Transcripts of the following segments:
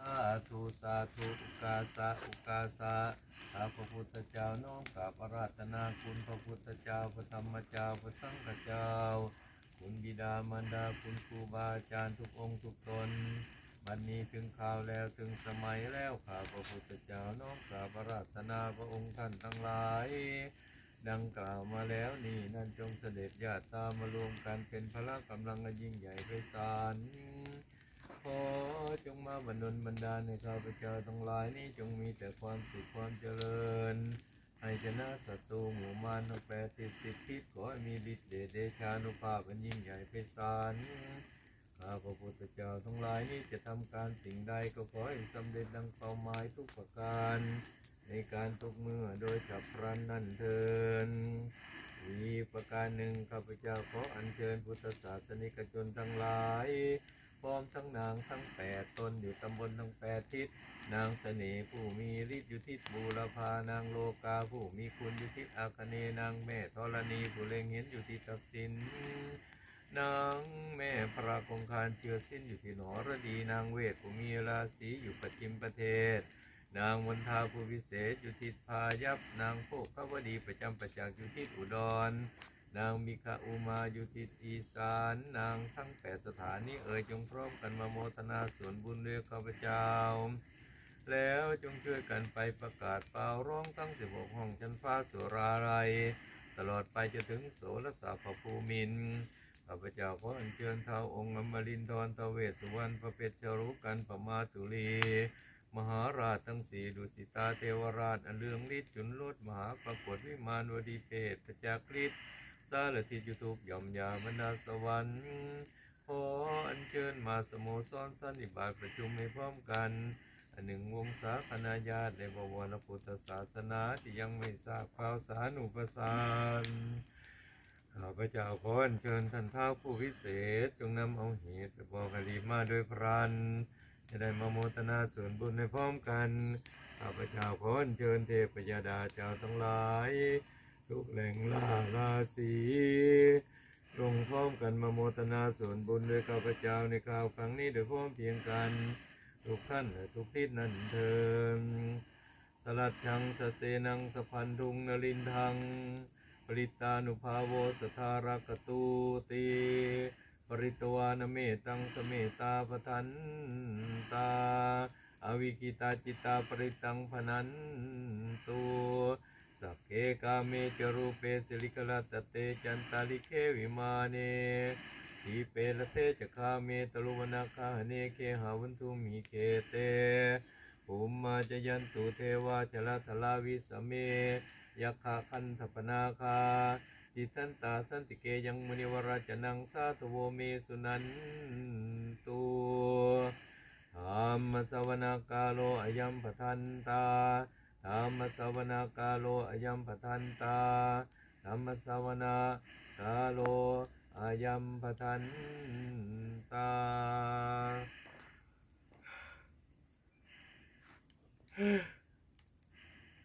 สาธุสาธุอุกาสะอุกาสะข้าพระพุทธเจ้าน้อมกราบอาราธนาคุณพระพุทธเจ้าพระธรรมเจ้าพระสังฆเจ้า คุณบิดามารดาคุณครูบาอาจารย์ทุกองค์ทุกตนบัดนนี้ถึงข่าวแล้วถึงสมัยแล้วข้าพระพุทธเจ้าน้อมกราบอาราธนาพระองค์ท่านทั้งหลาย ดังกล่าวมาแล้วนี่นั่นจงเสด็จญาติตามมารวมกันเป็นพละกำลังอันยิ่งใหญ่ไพศาล ขอจงมาบันดลบันดาในข้าพเจ้าทั้งหลายนี้จงมีแต่ความสุขความเจริญให้ชนะศัตรูหมู่มารทั้งแปดสิบสิบทิศขอให้มีฤทธิ์เดชเดชานุภาพอันยิ่งใหญ่ไพศาลข้าพระพุทธเจ้าทั้งหลายนี้จะทำการสิ่งใดก็ขอให้สำเร็จดังเป้าหมายทุกประการ ในการทุกเมื่อโดยฉับพลันนั่นเทินอีประการหนึ่งข้าพเจ้าขออัญเชิญพุทธศาสนิกชนทั้งหลาย พร้อมทั้งนางทั้งแปดตนอยู่ตำบลทั้งแปดทิศ นางเสน่ห์ผู้มีฤทธิ์อยู่ทิศบูรพานางโลกาผู้มีคุณอยู่ทิศอาคเนนางแม่ธรณีผู้เล็งเห็นอยู่ที่ตักสินนางแม่พระคงคารเชื้อสิ้นอยู่ที่หนอรดีนางเวทผู้มีราศีอยู่ประจิมประเทศ นางมณฑาผู้วิเศษอยู่ทิศพายัพนางโภคาวดีประจำประจักษ์อยู่ทิศอุดร นางมิคาอุมาอยู่ทิศอีสานนางทั้งแปดสถานนี้เอ่ยจงพร้อมกันมาโมทนาส่วนบุญด้วยข้าพเจ้า แล้วจงช่วยกันไปประกาศเป่าร้องทั้งสิบหกห้องชั้นฟ้าสุราลัยตลอดไปจะถึงโสรสาภภูมินข้าพเจ้าขออัญเชิญเท้าองค์อมรินทร์ทเวสสุวรรณพระเพชรรุกันปมาตุลีมหาราชทั้งสี่ดุสิตาเทวราชอันเลืองฤทธิ์จุนลดมหาปรากฏวิมานวดีเพศประจักฤทธิ์ สารทิศอยู่ทุกย่อมยาบรรดาสวรรค์ขออัญเชิญมาสโมสรสันนิบาตประชุมให้พร้อมกันอันหนึ่งวงศาคณาญาติในบวรพุทธศาสนาที่ยังไม่ทราบข่าวสารอุปสารข้าพเจ้าขออัญเชิญท่านท้าวผู้วิเศษ จงนำเอาเหตุบอกให้รีมาโดยพรันจะได้มาโมทนาส่วนบุญในพร้อมกันข้าพเจ้าขออัญเชิญเทพยดาเจ้าทั้งหลาย ทุกแหล่งล่าราศีลงพร้อมกันมาโมทนาส่วนบุญด้วยข้าพเจ้าในข่าวครั้งนี้โดยพร้อมเพียงกัน ทุกท่านและทุกทิศนั่นเทินสลัดชังสเสนังสะพันธุงนลินทังปริตานุภาโวสทารกตูตีปริตวานเมตังสเมตาปทันตา อวิกิตาจิตาปริตังพนันตุ สักเคกาเมจรูปเปสิลิกลาตเตจันตาลิเควิมาเนทีเปละเทจคาเมตลุวนาคาเนเคหาวันทุมีเคเตภูมมาจยันตุเทวาจลทลาวิสเมยักขะคันธปนาคาจิตันตาสันติเกยังมุนิวราจนังสาธโวเมสุนันตุธรรมสวนากาโลอยัมปทันตา ธรรมสวนากาโลอยัมปทันตาธรรมสวนากาโลอายัมปทันตา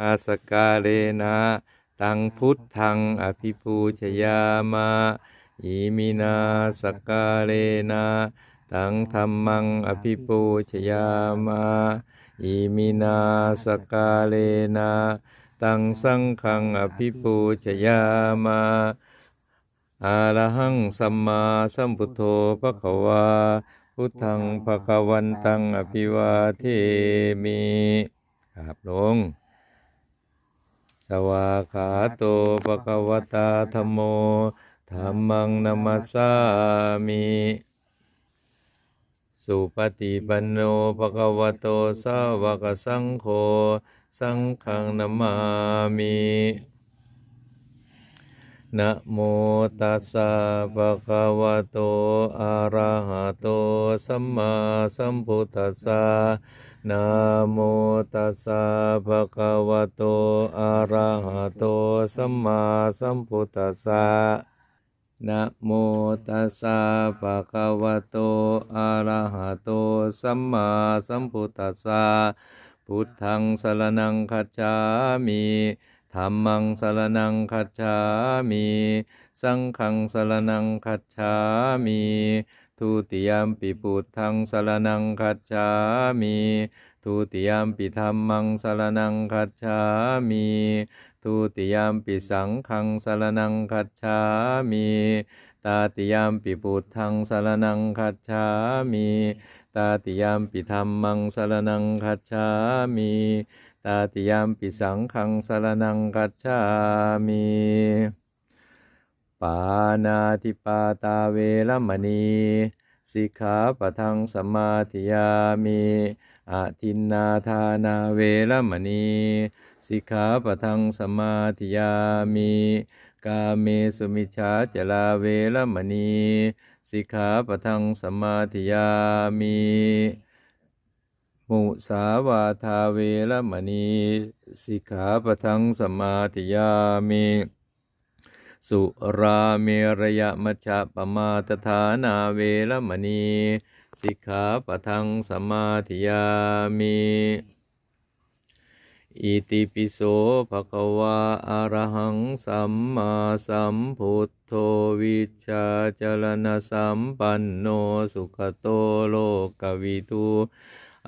อาสกาเลนะตังพุทธังอภิปูชยามะอิมินาสกาเลนะตังธรรมังอภิปูชยามะ อิมินาสกาเลนะตังสังฆังอภิปูชยามะอาระหังสัมมาสัมพุทโธภะคะวาพุทธังภะคะวันตังอภิวาเทมิครับลง สวาขาโตปะคะวตาธรมโมธรรมังนัมสสามิ สุปฏิปันโนภะคะวะโตสาวกสังโฆสังฆังนามามินะโมตัสสะภะคะวะโต อะระหะโต สัมมาสัมพุทธัสสะนะโมตัสสะภะคะวะโต อะระหะโต สัมมาสัมพุทธัสสะ นะโมตัสสะภะคะวะโต อะระหะโต สัมมาสัมพุทธัสสะ พุทธังสรณังคัจฉามิธัมมังสรณังคัจฉามิ สังฆังสรณังคัจฉามิทุติยมปิพุทธังสรนังคัจฉามิทุติยมปิธรรมังสรนังคัจฉามิ ทุติยามปิสังฆังสรนังคัจฉามิตาติยามปิพุทธังสรนังคัจฉามิตาติยามปิธรรมังสรนังคัจฉามิตาติยามปิสังฆังสรนังคัจฉามิปานาติปาตาเวรมณีสิกขาปะทังสมาธิยามิอาทินนาทานาเวรมณี สิกขาปะทังสมาธิยามิกาเมสุมิชาจลาเวรมณีสิกขาปะทังสมาธิยามิมุสาวาทาเวรมณีสิกขาปะทังสมาธิยามิสุราเมรยมัชฌะปมาตฐานาเวรมณีสิกขาปะทังสมาธิยามิ อิติปิโสภะคะวาอะระหังสัมมาสัมพุทโธวิชชาจรณะสัมปันโนสุขโตโลกวิทู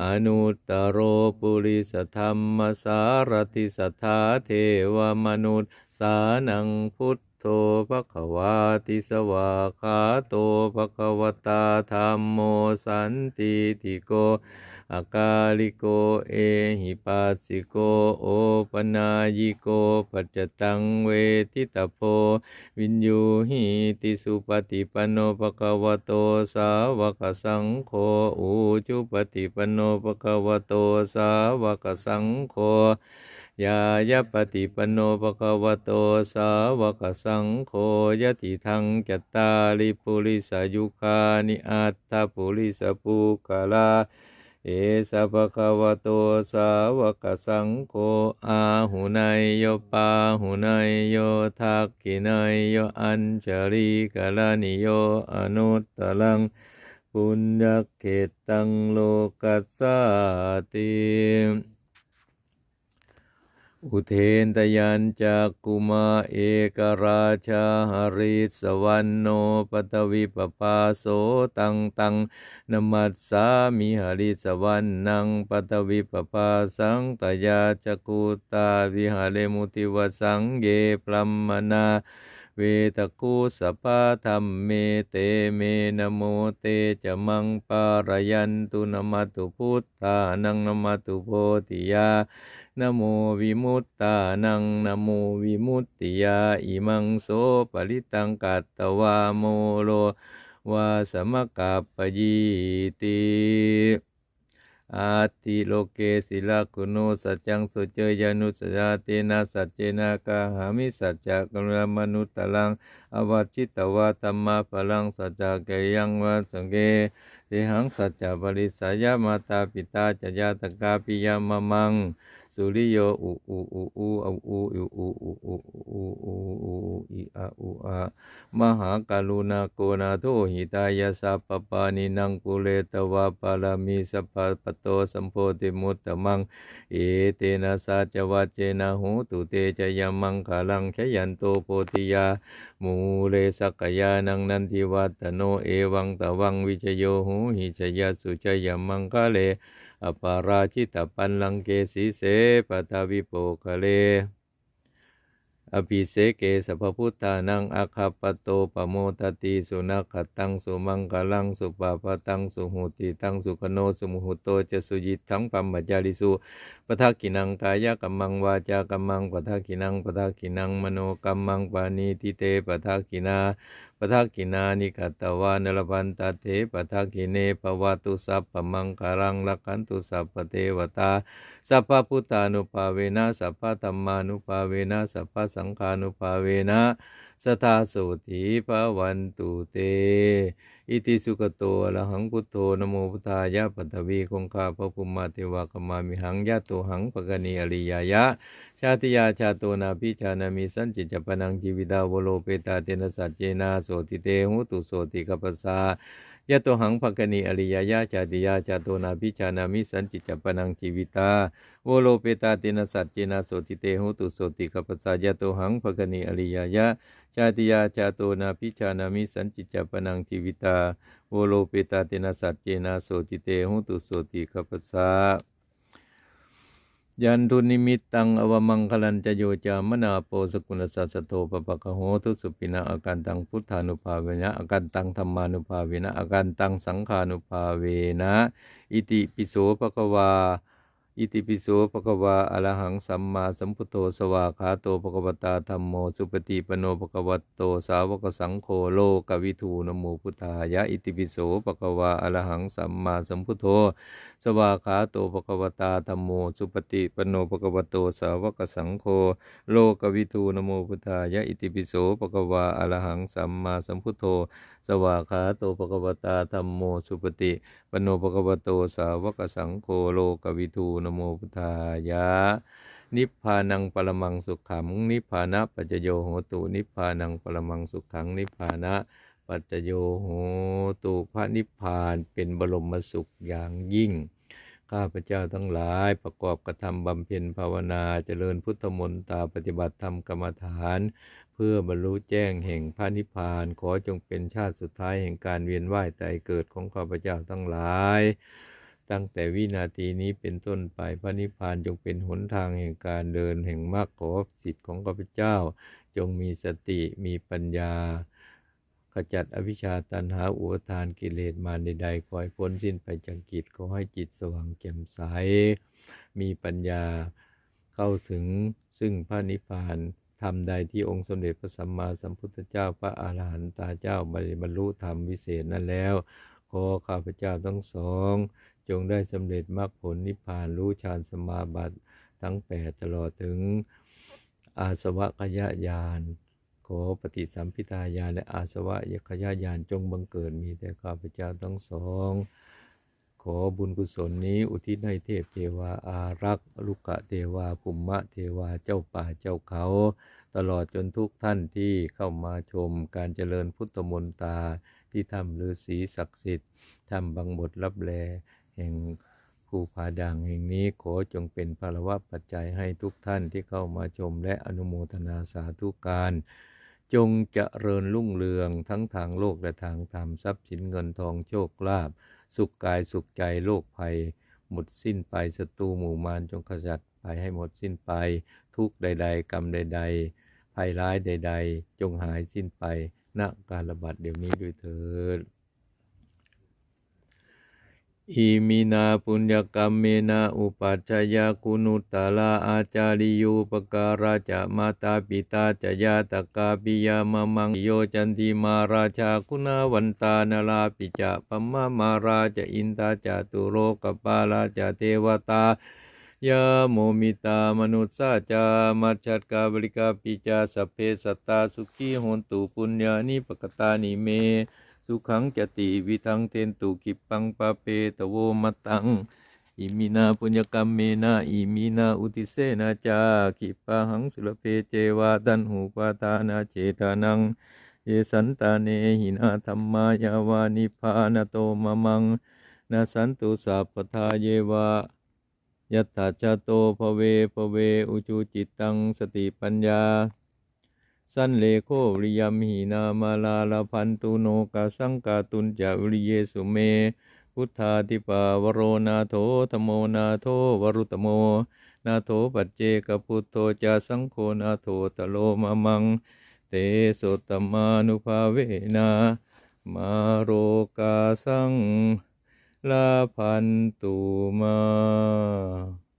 อนุตตโรปุริสธรรมสารติสัทธาเทวมนุษย์สานังพุทธ โธภคะวาติสวาคาโตภคะวตาธรรมโมสันติติโกอากาลิโกเอหิปัสสิโกโอปนายิโกปัจจตังเวทิตาโพวินยูหิติสุปฏิปันโนภะคะวโตสาวกสังโฆอุจุปฏิปันโนภะคะวโตสาวกสังโฆ ยายปฏิปโนภะคะวโตสาวกสังโฆยติทังจตตาริปุริสายุคานิอัตถปุริสปุกะลา เอสะภะคะวโตสาวกสังโฆอาหุนายโยปาหุนายโยทักขินายโยอัญชริกาลานิโยอนุตตลัง ปุญญเขตตังโลกัสสติ อุเทนตยัญจากกุมาเอกราชาหริสวรรณโนปตวิปปาโสตังตังนมัสสามิหริสวรรณังปตวิปปาสังตยาจกุตาวิหาเลมุติวสังเยปรัมมนา วตกุสปะธรรมเมเตเมนโมเตจะมังปารยันตุนมัตุพุทธานังนมัตุโพธิยานโมวิมุตตานังนโมวิมุตติยาอิมังโสปริตังกัตตวาโมโลวาสมกัปปยิติ อาติโลเกศิลาคุโนสัจจังสุเจยานุสยาเตนะสัจเจนากาหามิสัจจะกรุณามนุตตลัง อวัชิตวาธรรมะพลังสัจจะเกยังวะสังเกเตหังสัจจะบริสายามาตาปิตาจยาตกาปิยามมัง สุริโยอุอุอุอุอุอุอุอุอุอุอุอุอุอิอะอุอะมหากรุณาโกนาโทหิตายาสัพปานินังปุเรตวะปาลามิสัพปโตสัมโพธิมุตตมัง เอเตนะสัจวัจเจนะหูตุเตจยมังคาลังขยันโตโพธิยามูเลสักยานังนันทิวัตโนเอวังตวังวิจโยหูหิชยสุชยมังคะเลอปาราชิตปันลังเกสีเสปตาวิโปคะเล อภิเสเกสัพพุทธานังอาคาปโตปโมตติสุนัขตังสุมังคลังสุปาปตังสุหุติตังสุขโนสุมุหุโตจะสุยิตทังปัมมจาริสุปทักขินังกายกัมมังวาจากัมมังปทักขินังปทักขินังมโนกัมมังปานีติเตปทักขินา ปทักกินานิกัตวานลพันตเถปทักกิเนปวัตุสัพพมังคารังลักันตุสัพพเทวตาสัพพพุทธานุภาเวนะสัพพธรรมานุภาเวนะสัพพสังฆานุภาเวนะสทาโสติภวันตุเต อิติสุขโตอะระหังพุทโธนะโมพุทธายะปัตวีคงคาพระภูมิมาเทวากมามิหังยะโตหังปะกณีอริยายะ ชาติยาชาโตนาพิชานามิสันจิจปนังจีวิดาวโลเปตาเตนะสัจเจนาโสติเตหุตุโสติกัปปสสา ยะโตหังภกณีอริยยะจาติยาจาโตนาพิชานามิสันจิจจปนังชีวิตาโวโลเปตาตินสัจเจนาโสติเตหุตุโสติขปัสสะยะโตหังภกณีอริยยะจาติยาจาโตนาพิชานามิสันจิจจปนังชีวิตาโวโลเปตาตินาสัจเจนาโสติเตหุตุโสติขปัสสะ ยันทุนิมิตตังอวมังคลันจะโยจามนาโปสกุลสัสสโตปปะกะโหทุสุปินาอาการตังพุทธานุภาเวนะอาการตังธรรมานุภาเวนะอาการตังสังขานุภาเวนะ อิติปิโสปะกวา อิติปิโสภควาอรหังสัมมาสัมพุทโธสวากขาโตภควตาธรรมโม สุปฏิปโนภควตโตสาวกสังโฆโลกวิทูนโมพุทธายะอิติปิโสภควาอรหังสัมมาสัมพุทโธสวากขาโตภควตาธรรมโม สุปฏิปโนภควโตสาวกสังโฆโลกวิทูนโมพุทธายะอิติปิโสภควาอรหังสัมมาสัมพุทโธสวากขาโตภควตาธรรมโม สุปฏิปโนภควโตสาวกสังโฆโลกวิทูนโมพุทธายะ นิพพานังปรมังสุขขัง นิพพานะปัจจโยโหตุ นิพพานังปรมังสุขขัง นิพพานะปัจจโยโหตุพระนิพพานเป็นบรมสุขอย่างยิ่งข้าพเจ้าทั้งหลายประกอบกระทำบำเพ็ญภาวนาเจริญพุทธมนตาปฏิบัติธรรมกรรมฐาน เพื่อบรรลุแจ้งแห่งพระนิพพาน ขอจงเป็นชาติสุดท้ายแห่งการเวียนว่ายตายเกิดของข้าพเจ้าทั้งหลาย ตั้งแต่วินาทีนี้เป็นต้นไปพระนิพพานจงเป็นหนทางแห่งการเดินแห่งมรรคขอสิทธิ์ของข้าพเจ้า จงมีสติมีปัญญา ขจัดอวิชชาตันหาอุปทานกิเลสมาใดๆขอให้พ้นสิ้นไปจากกิจขอให้จิตสว่างแจ่มใส มีปัญญาเข้าถึงซึ่งพระนิพพานทำใดที่องค์สมเด็จพระสัมมาสัมพุทธเจ้าพระอาหารหันตาเจ้าบรรลุธรรมวิเศษนั้นแล้ว ขอข้าพเจ้าทั้งสอง จงได้สำเร็จมรรคผลนิพพานรู้ฌานสมาบัติทั้งแปดตลอดถึงอาสวะขยะยานขอปฏิสัมพิทาญาณและอาสวะยขยะญาณจงบังเกิดมีแต่ข้าพเจ้าทั้งสอง ขอบุญกุศลนี้อุทิศให้เทพเทวาอารักษ์ลุกะเทวาภูมะเทวาเจ้าป่าเจ้าเขา ตลอดจนทุกท่านที่เข้ามาชมการเจริญพุทธมนตาที่ถ้ำฤาษีศักดิ์สิทธิ์ถ้ำบางบทรับแล แห่งภูผาด่างแห่งนี้ขอจงเป็นพลวะปัจจัยให้ทุกท่านที่เข้ามาชมและอนุโมทนาสาธุการ จงเจริญรุ่งเรืองทั้งทางโลกและทางธรรมทรัพย์สินเงินทองโชคลาภสุขกายสุขใจโรคภัย หมดสิ้นไปศัตรูหมู่มารจงขจัดไปให้หมดสิ้นไป ทุกใด ๆ กรรมใด ๆ ภัยร้ายใด ๆ จงหายสิ้นไปณการระบาดเดี๋ยวนี้ด้วยเถิด อิมินาปุญญกรรมเมนาอุปัชฌยาคุณุตตลาอาจาริยูปการาจะมาตาปิตาจะยาตกาปิยามมังโยจันติมาราชาคุณาวันตานาลาปิจะปัมมามาราจะอินตาจะตุโรกปาลาจะเทวตายาโมมิตามนุษสาจามัจฉัดกาบริกาปิจาสเพสัตตาสุขีหนตุปุญญานิปกตานิเม สุขังจติวิทังเทนตุกิปังปะเปตโวมตังอิมินาปุญญกรรมเมนาอิมินาอุติเสนาจาคิปะหังสุรเพเจวาตันหูปาทานาเจตานังเยสันตาเนหินาธรรมายาวานิพานโตมะมังนาสันตุสัพพทาเยวายัตถาจโตภเวภเว อุจุจิตตังสติปัญญา สันเลโควิริยมหินามาลาลาพันตุโนกาสังกาตุนจาวิริเยสุเม พุทธาธิปาวโรนาโถธโมนาโถวรุตโม นาโถปัจเจกพุทโธจาสังโฆนาโถตโลมมัง เตโสตมานุภาเวนะมาโรกาสังลาพันตุมา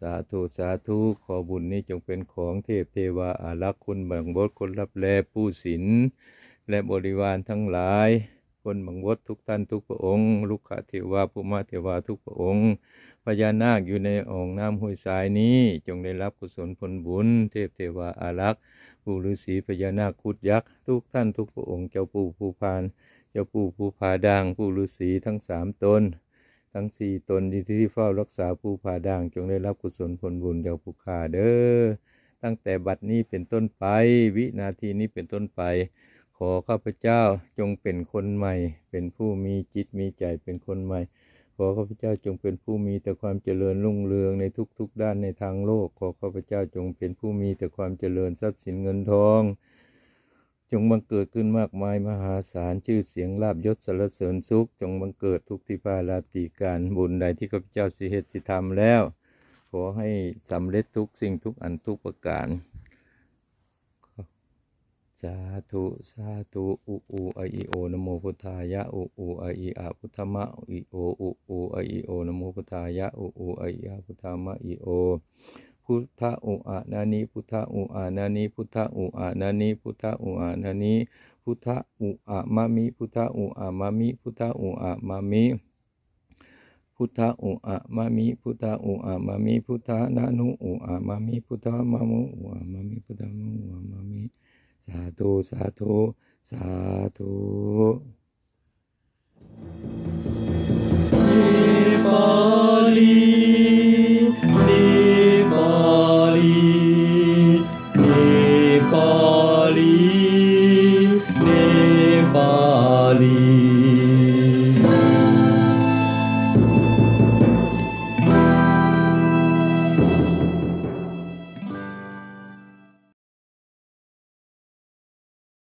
สาธุสาธุขอบุญนี้จงเป็นของเทพเทวาอารักษ์คนบังบดคนรับแลผู้ศิลและบริวารทั้งหลาย คนบังบดทุกท่านทุกพระองค์ ลูกขเทวาภูมาเทวาทุกพระองค์พญานาคอยู่ในอ่องน้ำห้วยทรายนี้จงได้รับกุศลผลบุญ เทพเทวาอารักษ์ปู่ฤาษีพญานาคคุดยักษ์ทุกท่านทุกพระองค์เจ้าปู่ผู้พาน เจ้าปู่ผู้ผาดางปู่ฤาษีทั้งสามตน ทั้งสี่ตนที่ที่เฝ้ารักษาผู้ผาด่างจงได้รับกุศลผลบุญจากผู้ขาเด้อ ตั้งแต่บัดนี้เป็นต้นไป วินาทีนี้เป็นต้นไป ขอข้าพเจ้าจงเป็นคนใหม่ เป็นผู้มีจิตมีใจเป็นคนใหม่ ขอข้าพเจ้าจงเป็นผู้มีแต่ความเจริญรุ่งเรืองในทุกๆด้านในทางโลก ขอข้าพเจ้าจงเป็นผู้มีแต่ความเจริญทรัพย์สินเงินทอง จงบังเกิดขึ้นมากมายมหาศาลชื่อเสียงลาบยศสรรเสริญสุข จงบังเกิดทุกทิพาราตรีการบุญใดที่ข้าพเจ้าสิเหตุสิทำแล้ว ขอให้สำเร็จทุกสิ่งทุกอันทุกประการสาธุสาธุอุอูไออีโอนโมพุทธายะอุอูไออีอาพุทธมะอิโออุอูไออีโอนโมพุทธายะอุอูไออีอาพุทธมะอิโอ พุทธอุอานานิพุทธอุอานานิพุทธอุอานานิพุทธอุอานานิพุทธอุอามามิพุทธอุอามามิพุทธอุอามามิพุทธอุอะมามิพุทธอุอะมามิพุทธานานุอุอะมามิพุทธมามุอุอะมามิพุทธามุอุอะมามิสาธุสาธุสาธุปาลี